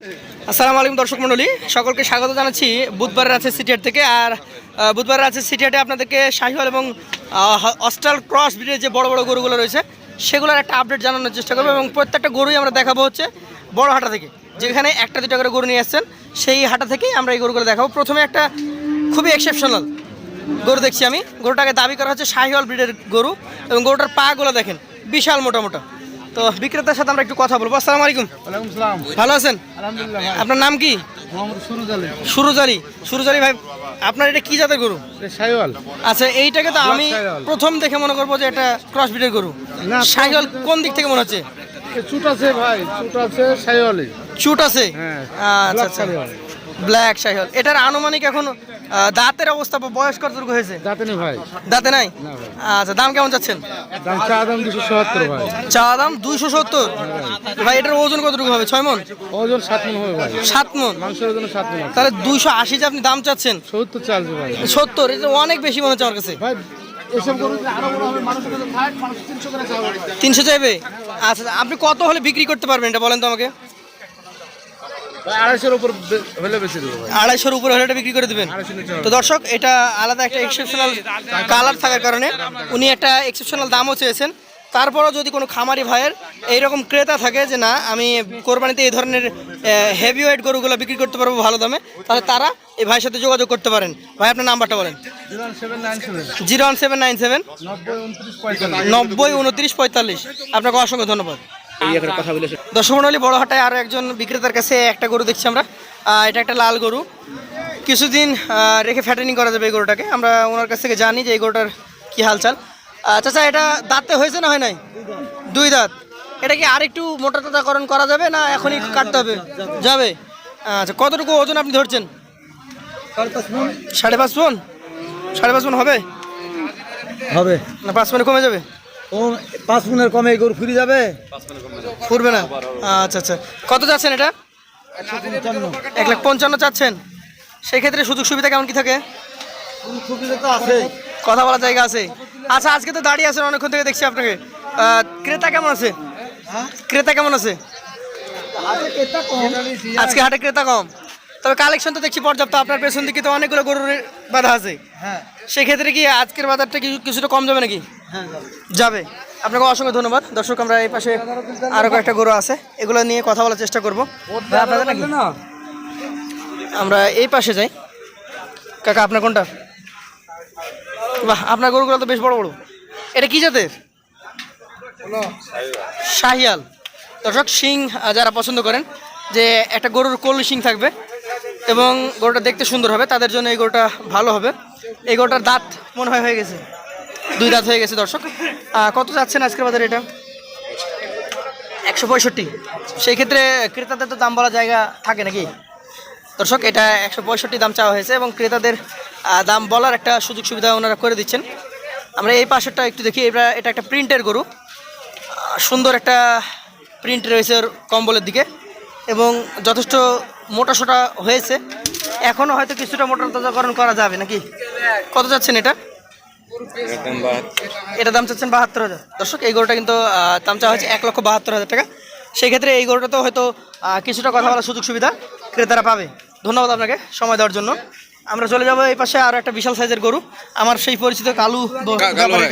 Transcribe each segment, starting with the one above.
আসসালামু আলাইকুম দর্শক মণ্ডলী, সকলকে স্বাগত জানাচ্ছি বুধবার আছে সিটিহাট থেকে। আর বুধবার আছে সিটিহাটে আপনাদেরকে শাহিওয়াল এবং অস্ট্রাল ক্রস ব্রিডের যে বড় বড় গরুগুলো রয়েছে, সেগুলোর একটা আপডেট জানানোর চেষ্টা করব এবং প্রত্যেকটা গরুই আমরা দেখাবো হচ্ছে বড় হাটা থেকে। যেখানে একটা দুটো করে গরু নিয়ে আসছেন, সেই হাটা থেকেই আমরা এই গরুগুলো দেখাবো। প্রথমে একটা খুবই এক্সেপশনাল গরু দেখছি আমি। গরুটাকে দাবি করা হচ্ছে শাহিওয়াল ব্রিডের গরু এবং গরুটার পাগুলো দেখেন, বিশাল মোটা মোটা। তো বিক্রেতার সাথে আমরা একটু কথা বলব। আসসালামু আলাইকুম। ভালো আছেন? আলহামদুলিল্লাহ আপনার নাম কি? সুরুজ আলী ভাই আপনার এটা কি জাতের গরু? সাইওয়াল। আচ্ছা এইটাকে তো আমি প্রথম দেখে মনে করব যে এটা ক্রস ব্রিডের গরু। না, সাইকেল কোন দিক থেকে মনে হচ্ছে? চুট আছে ভাই চুট আছে সাইওয়ালি। চুট আছে? হ্যাঁ, আচ্ছা আচ্ছা। ব্ল্যাক সাইকেল এটার আনুমানিক এখন দাঁতের অবস্থা বা বয়স কতটুকু হয়েছে? যাতে নেই ভাই। দাঁতে নাই? আচ্ছা দাম কেমন যাচ্ছেন দাম চা দাম দুশো সত্তর ভাই। চা দাম দুইশো সত্তর? ভাই এটার ওজন কতটুকু হবে? ছয় মন? ওজন সাত মন হবে ভাই। সাত মন? মাংসের ওজন সাত মন তাহলে দুইশো আশি যে আপনি দাম চাচ্ছেন? সত্তর চালছে ভাই। সত্তর এটা অনেক বেশি মনে হচ্ছে আমার কাছে। ভাই তিনশো চাইবে? আচ্ছা আপনি কত হলে বিক্রি করতে পারবেন এটা বলেন তো আমাকে। আড়াইশোর উপর হলে বেশি দেবো আড়াইশোর উপরে হলে এটা বিক্রি করে দেবেন। তো দর্শক এটা আলাদা একটা এক্সেপশনাল কালার থাকার কারণে উনি একটা এক্সেপশনাল দামও চেয়েছেন। তারপরও যদি কোনো খামারি ভাইয়ের এইরকম ক্রেতা থাকে যে না আমি কোরবানিতে এই ধরনের হেভি ওয়েট গরুগুলো বিক্রি করতে পারব ভালো দামে তাহলে তারা এই ভাইয়ের সাথে যোগাযোগ করতে পারেন। ভাই আপনার নাম্বারটা বলেন। Zero one seven nine seven. নব্বই উনত্রিশ পঁয়তাল্লিশ। আপনাকে অসংখ্য ধন্যবাদ। মন্ডলী বড় হাটায় আরও একজন বিক্রেতার কাছে একটা গরু দেখছি আমরা। এটা একটা লাল গরু। কিছুদিন রেখে ফ্যাটেনিং করা যাবে এই গরুটাকে। আমরা ওনার কাছ থেকে জানি যে এই গরুটার কী হালচাল। চাচা এটা দাঁতে হয়েছে না হয় নাই? দুই দাঁত। এটা কি আর একটু মোটা তাজাকরণ করা যাবে না এখনই কাটতে হবে? যাবে। আচ্ছা কতটুকু ওজন আপনি ধরছেন? সাড়ে পাঁচ ফোন সাড়ে পাঁচ ফোন হবে? হবে। না পাঁচ মনে কমে যাবে? পাঁচ মিনিটের কমে গরু ফিরে যাবে? ফুরবে না? আচ্ছা আচ্ছা। কত যাচ্ছেন এটা? এক লাখ পঞ্চান্ন চাচ্ছেন। সেই ক্ষেত্রে সুযোগ সুবিধা কেমন কি থাকে? সুবিধা তো আছে। কথা বলার জায়গা আছে। আচ্ছা আজকে তো দাঁড়িয়ে আছেন অনেকক্ষণ থেকে দেখছি আপনাকে। ক্রেতা কেমন আছে? ক্রেতা কেমন আছে? আজকে হাটে ক্রেতা কম। তবে কালেকশন তো দেখছি পর্যাপ্ত। আপনার পেছন দিকে তো অনেকগুলো গরুর বাধা আছে। হ্যাঁ। সেক্ষেত্রে কি আজকের বাজারটা কিছু কিছুটা কম যাবে নাকি? হ্যাঁ যাবে। আপনাকে অসংখ্য ধন্যবাদ। দর্শক আমরা এই পাশে আরও কয়েকটা গরু আছে। এগুলো নিয়ে কথা বলার চেষ্টা করব। আপনাদের নাকি? আমরা এই পাশে যাই। কাকা আপনার কোনটা? বাহ আপনার গরুগুলো তো বেশ বড় বড়। এটা কি জাতের? শাহিয়াল। দর্শক সিং যারা পছন্দ করেন যে একটা গরুর কোল সিং থাকবে এবং গরুটা দেখতে সুন্দর হবে, তাদের জন্য এই গরুটা ভালো হবে। এই গরুটার দাঁত মনে হয় হয়ে গেছে। দুই দাঁত হয়ে গেছে, দর্শক। কত যাচ্ছেন আজকের বাজারে এটা? একশো পঁয়ষট্টি। সেই ক্ষেত্রে ক্রেতাদের তো দাম বলা জায়গা থাকে নাকি? দর্শক, এটা একশো পঁয়ষট্টি দাম চাওয়া হয়েছে এবং ক্রেতাদের দাম বলার একটা সুযোগ সুবিধা ওনারা করে দিচ্ছেন। আমরা এই পাশেরটা একটু দেখি, এটা এটা একটা প্রিন্টের গরু। সুন্দর একটা প্রিন্ট রয়েছে ওর কম্বলের দিকে এবং যথেষ্ট মোটা সোটা হয়েছে। এখনও হয়তো কিছুটা মোটা তাজাকরণ করা যাবে নাকি? কত যাচ্ছেন এটা? এটা দাম চাচ্ছেন বাহাত্তর হাজার। দর্শক এই গরুটা কিন্তু দাম চাওয়া হচ্ছে এক লক্ষ বাহাত্তর হাজার টাকা। সেই ক্ষেত্রে এই গরুটা তো হয়তো কিছুটা কথা বলার সুযোগ সুবিধা ক্রেতারা পাবে। ধন্যবাদ আপনাকে সময় দেওয়ার জন্য। আমরা চলে যাব এই পাশে আরও একটা বিশাল সাইজের গরু। আমার সেই পরিচিত কালু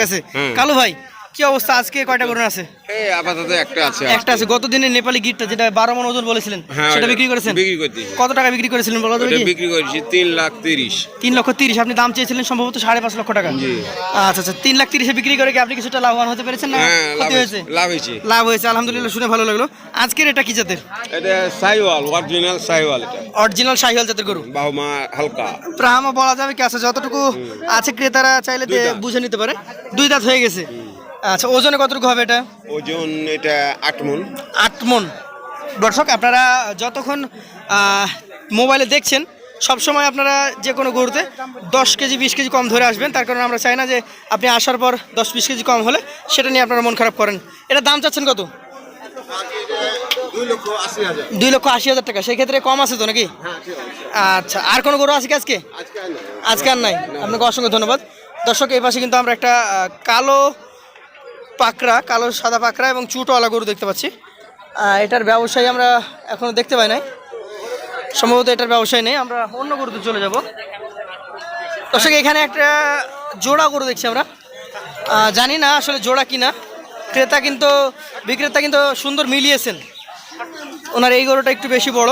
কাছে। কালু ভাই কি অবস্থা? আজকে কয়টা গরু আছে? এই আপাতত একটা আছে একটা আছে। গত নেপালি গিটটা যেটা বারো মন ওজন বলেছিলেন হ্যাঁ, সেটা বিক্রি করেছেন? বিক্রি করতে কত টাকা বিক্রি করেছিলেন বলা বিক্রি করেছি তিন লাখ তিরিশ। তিন লক্ষ তিরিশ আপনি দাম চেয়েছিলেন সম্ভবত সাড়ে পাঁচ লক্ষ টাকা। আচ্ছা আচ্ছা তিন লাখ তিরিশে বিক্রি করে কি আপনি কিছুটা লাভবান হতে পেরেছেন না? হ্যাঁ ক্ষতি হয়েছে? লাভ হয়েছে। লাভ হয়েছে আলহামদুলিল্লাহ শুনে ভালো লাগল। আজকের এটা কি জাতের? এটা সাইওয়াল অরিজিনাল সাইওয়াল এটা। অরিজিনাল শাহিওয়াল জাতের গরু। বাহুমা হালকা। প্রামা বলা যাবে কি আছে? যতটুকু আছে ক্রেতারা চাইলে। বুঝে নিতে পারে। দুই দাঁত হয়ে গেছে। আচ্ছা ওজনে কতটুকু হবে এটা? ওজন এটা আট মন। আট মন। দর্শক আপনারা যতক্ষণ মোবাইলে দেখছেন সব সময় আপনারা যে কোনো গরুতে দশ কেজি বিশ কেজি কম ধরে আসবেন। তার কারণে আমরা চাই না যে আপনি আসার পর দশ বিশ কেজি কম হলে সেটা নিয়ে আপনারা মন খারাপ করেন। এটা দাম চাচ্ছেন কত? দুই লক্ষ আশি হাজার টাকা। সেই ক্ষেত্রে কম আছে তো নাকি? আচ্ছা আর কোনো গরু আছে কি আজকে? আজকে আর নাই। আপনাকে অসংখ্য ধন্যবাদ। দর্শক এই পাশে কিন্তু আমরা একটা কালো পাকড়া, কালো, সাদা পাকড়া এবং চুটোওয়ালা গরু দেখতে পাচ্ছি। এটার ব্যবসায়ী আমরা এখনও দেখতে পাই নাই। সম্ভবত এটার ব্যবসায় নেই। আমরা অন্য গরুতে চলে যাব। দর্শক, এখানে একটা জোড়া গরু দেখছি আমরা। জানি না আসলে জোড়া কিনা। ক্রেতা কিন্তু, বিক্রেতা কিন্তু সুন্দর মিলিয়েছেন। ওনার এই গরুটা একটু বেশি বড়।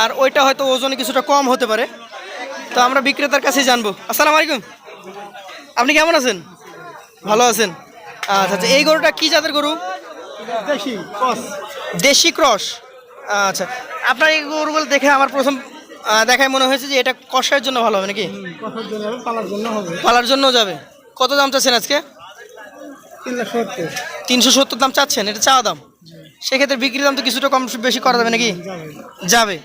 আর ওইটা হয়তো ওজনে কিছুটা কম হতে পারে। তো আমরা বিক্রেতার কাছেই জানব। আসসালামু আলাইকুম। আপনি কেমন আছেন? ভালো আছেন? আচ্ছা আচ্ছা এই গরুটা কি জাতের গরু? দেশি কস দেশি ক্রস। আচ্ছা আপনার এই গরুগুলো দেখে আমার প্রথম দেখায় মনে হয়েছে যে এটা কষায়ের জন্য ভালো হবে নাকি? কষার পালার জন্য হবে। পালার জন্য যাবে। কত দাম চাচ্ছেন আজকে? তিন তিনশো সত্তর দাম চাচ্ছেন এটা চাওয়া দাম। সেক্ষেত্রে বিক্রির দাম তো কিছুটা কম বেশি করা যাবে নাকি? যাবে।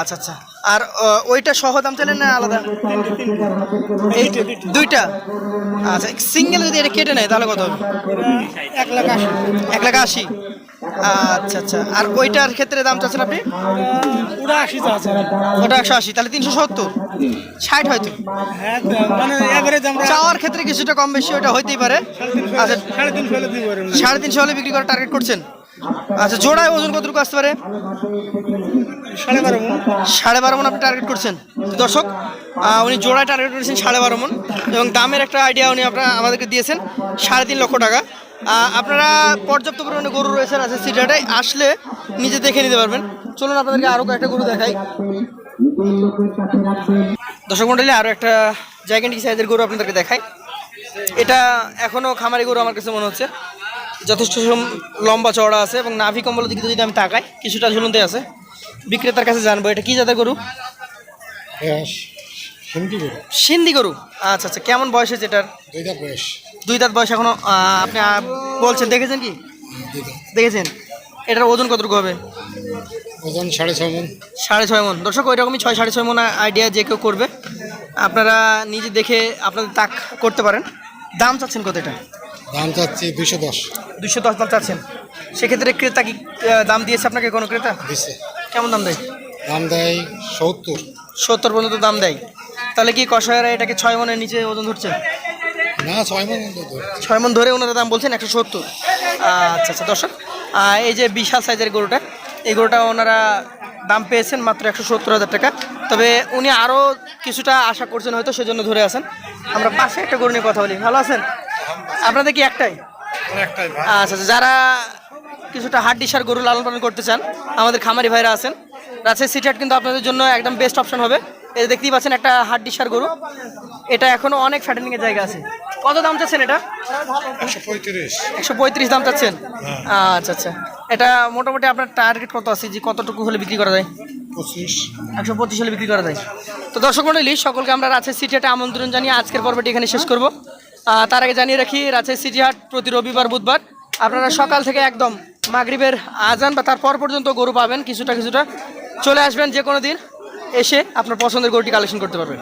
আচ্ছা আচ্ছা। আর ওইটা সহ দাম চাইলেন না আলাদা? এই দুইটা। আচ্ছা সিঙ্গেল যদি এটা কেটে নেয় তাহলে কত হবে? এক লাখ আশি। এক লাখ আশি। আচ্ছা আচ্ছা। আর ওইটার ক্ষেত্রে দাম চাচ্ছেন আপনি? পুরা আশি ওটা একশো আশি তাহলে তিনশো সত্তর। ষাট হয়তো। হ্যাঁ মানে চাওয়ার ক্ষেত্রে কিছুটা কম বেশি ওটা হইতেই পারে। আচ্ছা। সাড়ে তিনশো হলে বিক্রি করার টার্গেট করছেন? আচ্ছা জোড়ায় ওজন কতটুকু আসতে পারে? সাড়ে বারো মণ। সাড়ে বারো মন আপনি টার্গেট করছেন। দর্শক উনি জোড়ায় টার্গেট করেছেন সাড়ে বারো মন এবং দামের একটা আইডিয়া উনি আপনার আমাদেরকে দিয়েছেন সাড়ে তিন লক্ষ টাকা। আপনারা পর্যাপ্ত পরিমাণে গরু রয়েছে আছে সিটাটাই আসলে নিজে দেখে নিতে পারবেন। চলুন আপনাদেরকে আরও কয়েকটা গরু দেখাই। দর্শক মন্ডলী আরও একটা জায়গান্টিক সাইজের গরু আপনাদেরকে দেখাই। এটা এখনও খামারি গরু আমার কাছে মনে হচ্ছে। যথেষ্ট লম্বা চওড়া আছে এবং নাভি কম্বলের দিকে যদি আমি তাকাই কিছুটা ঝুলন্তে আছে। বিক্রেতার কাছে জানব এটা কি জাতের গরু? সিন্ধি গরু। আচ্ছা আচ্ছা কেমন বয়স হয়েছে এটার? দুই দাঁত বয়স। এখনও আপনি বলছেন দেখেছেন কি? দেখেছেন? এটার ওজন কতটুকু হবে? ওজন সাড়ে ছয় মন। সাড়ে ছয় মন। দর্শক ওই রকমই ছয় সাড়ে ছয় মন আইডিয়া যে কেউ করবে। আপনারা নিজে দেখে আপনাদের তাক করতে পারেন। দাম চাচ্ছেন কত এটা? দাম চাচ্ছি দুশো দশ। দুশো দশ দাম চাচ্ছেন। সেক্ষেত্রে ক্রেতা কি দাম দিয়েছে আপনাকে কোনো ক্রেতা? দিছে। কেমন দাম দেয়? দাম দেয় সত্তর। সত্তর পর্যন্ত দাম দেয়। তাহলে কি কষায়রা এটাকে ছয় মনের নিচে ওজন ধরছে? না ছয় মন ছয় মন ধরে ওনারা দাম বলছেন একশো সত্তর। আচ্ছা আচ্ছা দর্শক এই যে বিশাল সাইজের গরুটা এই গরুটা ওনারা দাম পেয়েছেন মাত্র একশো সত্তর হাজার টাকা। তবে উনি আরও কিছুটা আশা করছেন হয়তো সেজন্য ধরে আছেন। আমরা পাশে একটা গরু নিয়ে কথা বলি। ভালো আছেন? আপনাদের কি একটাই? আচ্ছা আচ্ছা যারা কিছুটা হাট ডিসার গরু লালন পালন করতে চান আমাদের খামারি ভাইরা আছেন রাজশাহী সিটি হাট কিন্তু আপনাদের জন্য একদম বেস্ট অপশন হবে। এই দেখতেই পাচ্ছেন একটা হাট ডিসার গরু। এটা এখনও অনেক ফ্যাটেনিংয়ের জায়গা আছে। কত দাম চাচ্ছেন এটা? একশো পঁয়ত্রিশ। দাম চাচ্ছেন? আচ্ছা আচ্ছা। এটা মোটামুটি আপনার টার্গেট কত আছে? যে কতটুকু হলে বিক্রি করা যায়? পঁচিশ। একশো পঁচিশ হলে বিক্রি করা যায়। তো দর্শক মন্ডলী সকলকে আমরা রাজশাহী সিটি হাটে আমন্ত্রণ জানিয়ে আজকের পর্বটি এখানে শেষ করব। তার আগে জানিয়ে রাখি, রাজশাহী সিজিহাট প্রতি রবিবার, বুধবার। আপনারা সকাল থেকে একদম মাগরীবের আজান বা তারপর পর্যন্ত গরু পাবেন, কিছুটা কিছুটা। চলে আসবেন যে কোনো দিন, এসে আপনার পছন্দের গরুটি কালেকশন করতে পারবেন।